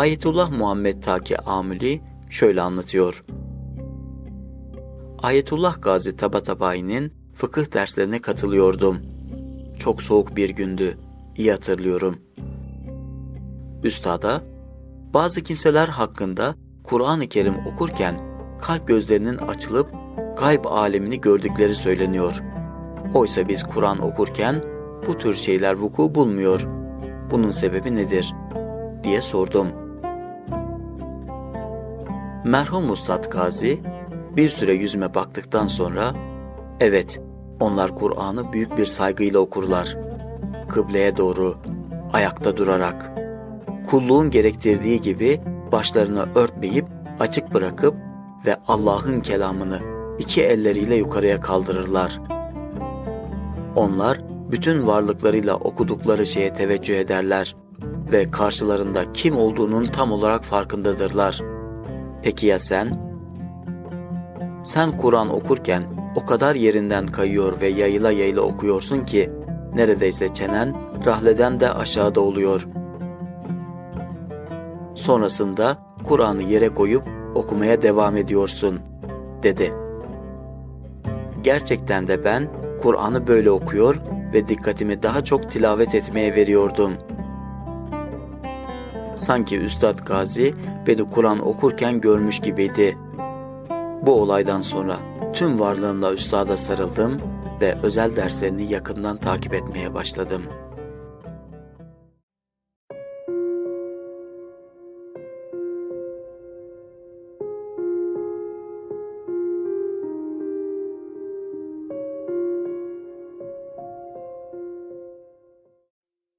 Ayetullah Muhammed Taki Amuli şöyle anlatıyor. Ayetullah Gazi Tabatabayi'nin fıkıh derslerine katılıyordum. Çok soğuk bir gündü. İyi hatırlıyorum. Üstada, bazı kimseler hakkında Kur'an-ı Kerim okurken kalp gözlerinin açılıp gayb alemini gördükleri söyleniyor. Oysa biz Kur'an okurken bu tür şeyler vuku bulmuyor. Bunun sebebi nedir? diye sordum. Merhum Ustad Gazi bir süre yüzüme baktıktan sonra evet onlar Kur'an'ı büyük bir saygıyla okurlar. Kıbleye doğru ayakta durarak kulluğun gerektirdiği gibi başlarını örtmeyip açık bırakıp ve Allah'ın kelamını iki elleriyle yukarıya kaldırırlar. Onlar bütün varlıklarıyla okudukları şeye teveccüh ederler ve karşılarında kim olduğunun tam olarak farkındadırlar. Peki ya sen? Sen Kur'an okurken o kadar yerinden kayıyor ve yayıla yayıla okuyorsun ki neredeyse çenen rahleden de aşağıda oluyor. Sonrasında Kur'an'ı yere koyup okumaya devam ediyorsun, dedi. Gerçekten de ben Kur'an'ı böyle okuyor ve dikkatimi daha çok tilavet etmeye veriyordum. Sanki Üstad Gazi beni Kur'an okurken görmüş gibiydi. Bu olaydan sonra tüm varlığımla üstada sarıldım ve özel derslerini yakından takip etmeye başladım.''